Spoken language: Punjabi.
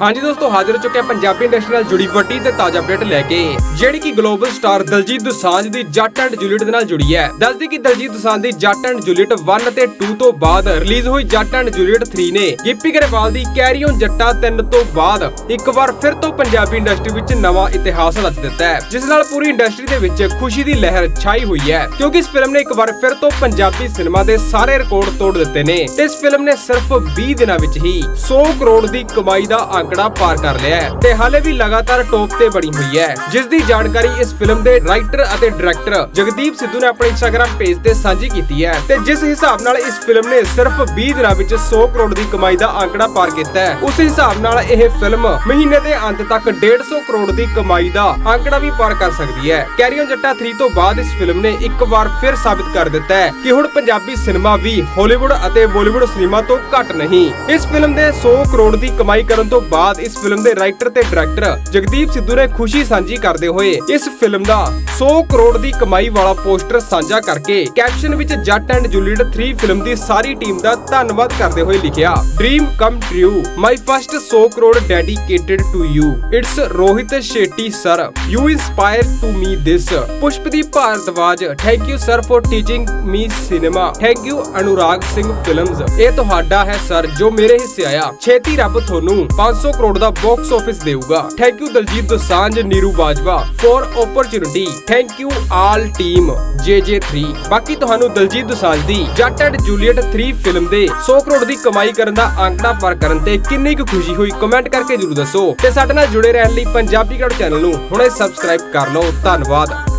ਹਾਂਜੀ ਦੋਸਤੋ, ਹਾਜ਼ਰ ਹੋ ਚੁੱਕਿਆ ਪੰਜਾਬੀ ਇੰਡਸਟਰੀ ਨਾਲ ਜੁੜੀ ਵੱਡੀ ਤੇ ਤਾਜ਼ਾ ਅਪਡੇਟ ਲੈ ਕੇ, ਜਿਹੜੀ ਕਿ ਗਲੋਬਲ ਸਟਾਰ ਦਲਜੀਤ ਦੋਸਾਂਝ ਦੀ ਜੱਟ ਐਂਡ ਜੂਲੀਅਟ ਦੇ ਨਾਲ ਜੁੜੀ ਹੈ। ਦੱਸਦੀ ਕਿ ਦਲਜੀਤ ਦੋਸਾਂਝ ਦੀ ਜੱਟ ਐਂਡ ਜੂਲੀਅਟ 1 ਤੇ 2 ਤੋਂ ਬਾਅਦ ਰਿਲੀਜ਼ ਹੋਈ ਜੱਟ ਐਂਡ ਜੂਲੀਅਟ 3 ਨੇ ਗਿੱਪੀ ਗਰੇਵਾਲ ਦੀ ਕੈਰੀ ਔਨ ਜੱਟਾ 3 ਤੋਂ ਬਾਅਦ ਇੱਕ ਵਾਰ ਫਿਰ ਤੋਂ ਪੰਜਾਬੀ ਇੰਡਸਟਰੀ ਵਿੱਚ ਨਵਾਂ ਇਤਿਹਾਸ ਰਚ ਦਿੱਤਾ ਹੈ, ਜਿਸ ਨਾਲ ਪੂਰੀ ਇੰਡਸਟਰੀ ਦੇ ਵਿੱਚ ਖੁਸ਼ੀ ਦੀ ਲਹਿਰ ਛਾਈ ਹੋਈ ਹੈ, ਕਿਉਂਕਿ ਇਸ ਫਿਲਮ ਨੇ ਇੱਕ ਵਾਰ ਫਿਰ ਤੋਂ ਪੰਜਾਬੀ ਸਿਨੇਮਾ ਦੇ ਸਾਰੇ ਰਿਕਾਰਡ ਤੋੜ ਦਿੱਤੇ ਨੇ ਇਸ ਫਿਲਮ ਨੇ ਸਿਰਫ 20 ਦਿਨਾਂ ਵਿੱਚ ਹੀ 100 ਕਰੋੜ ਦੀ ਕਮਾਈ ਦਾ ਅੰਕੜਾ ਪਾਰ ਕਰ ਲਿਆ ਹੈ ਤੇ ਹਾਲੇ ਵੀ ਲਗਾਤਾਰ ਟੌਪ ਤੇ ਬਣੀ ਹੋਈ ਹੈ। ਜਿਸ ਦੀ ਜਾਣਕਾਰੀ ਇਸ ਫਿਲਮ ਦੇ ਰਾਈਟਰ ਅਤੇ ਡਾਇਰੈਕਟਰ ਜਗਦੀਪ ਸਿੱਧੂ ਨੇ ਆਪਣੇ ਇੰਸਟਾਗ੍ਰam ਪੇਜ ਤੇ ਸਾਂਝੀ ਕੀਤੀ ਹੈ ਤੇ ਜਿਸ ਹਿਸਾਬ ਨਾਲ ਇਸ ਫਿਲਮ ਨੇ ਸਿਰਫ 20 ਦਿਨਾਂ ਵਿੱਚ 100 ਕਰੋੜ ਦੀ ਕਮਾਈ ਦਾ ਅੰਕੜਾ ਪਾਰ ਕੀਤਾ ਹੈ, ਉਸ ਹਿਸਾਬ ਨਾਲ ਇਹ ਫਿਲਮ ਮਹੀਨੇ ਦੇ ਅੰਤ ਤੱਕ 150 ਕਰੋੜ ਦੀ ਕਮਾਈ ਦਾ ਅੰਕੜਾ ਵੀ ਪਾਰ ਕਰ ਸਕਦੀ ਹੈ। ਕੈਰੀ ਜੱਟਾ 3 ਤੋਂ ਬਾਅਦ ਇਸ ਫਿਲਮ ਨੇ ਇੱਕ ਵਾਰ ਫਿਰ ਸਾਬਿਤ ਕਰ ਦਿੱਤਾ ਹੈ ਕਿ ਹੁਣ ਪੰਜਾਬੀ ਸਿਨੇਮਾ ਵੀ ਹਾਲੀਵੁੱਡ ਅਤੇ ਬਾਲੀਵੁੱਡ ਸਿਨੇਮਾ ਤੋਂ ਘੱਟ ਨਹੀਂ। ਇਸ ਫਿਲਮ ਦੇ 100 ਕਰੋੜ ਦੀ ਕਮਾਈ ਕਰਨ ਤੋਂ ਬਾਅਦ ਇਸ ਫਿਲਮ ਦੇ ਰਾਈਟਰ ਤੇ ਡਾਇਰੈਕਟਰ ਜਗਦੀਪ ਸਿੱਧੂ ਨੇ ਖੁਸ਼ੀ ਸਾਂਝੀ ਕਰਦੇ ਹੋਏ ਇਸ ਫਿਲਮ ਦਾ 100 ਕਰੋੜ ਦੀ ਕਮਾਈ ਵਾਲਾ ਪੋਸਟਰ ਸਾਂਝਾ ਕਰਕੇ ਕੈਪਸ਼ਨ ਵਿੱਚ ਜੱਟ ਐਂਡ ਜੂਲੀਅਟ 3 ਫਿਲਮ ਦੀ ਸਾਰੀ ਟੀਮ ਦਾ ਧੰਨਵਾਦ ਕਰਦੇ ਹੋਏ ਲਿਖਿਆ dream come true my first 100 crore dedicated to you it's Rohit Shetty sir you inspire to me this Pushpdeep Bhardwaj thank you sir for teaching me cinema thank you Anurag Singh films ਇਹ ਤੁਹਾਡਾ ਹੈ ਸਰ ਜੋ ਮੇਰੇ ਹਿੱਸੇ ਆਇਆ, ਛੇਤੀ ਰੱਬ ਤੁਹਾਨੂੰ 500 500 ਕਰੋੜ ਦਾ ਬਾਕਸ ਆਫਿਸ ਦੇਊਗਾ। Thank you Diljit Dosanjh, Neeru Bajwa for opportunity thank you all team JJ3 ਬਾਕੀ ਤੁਹਾਨੂੰ ਦਲਜੀਤ ਦੋਸਾਂਝ ਦੀ ਜੱਟ ਐਂਡ ਜੂਲੀਅਟ 3 ਫਿਲਮ ਦੇ 100 ਕਰੋੜ ਦੀ ਕਮਾਈ ਕਰਨ ਦਾ ਅੰਕੜਾ ਪਰ ਕਰਨ ਤੇ ਕਿੰਨੀ ਕੁ ਖੁਸ਼ੀ ਹੋਈ ਕਮੈਂਟ ਕਰਕੇ ਜਰੂਰ ਦੱਸੋ। ਤੇ ਸਾਡੇ ਨਾਲ ਜੁੜੇ ਰਹਿਣ ਲਈ ਪੰਜਾਬੀ ਗੜ ਚੈਨਲ ਨੂੰ ਹੁਣੇ ਸਬਸਕ੍ਰਾਈਬ ਕਰ ਲਓ। ਧੰਨਵਾਦ।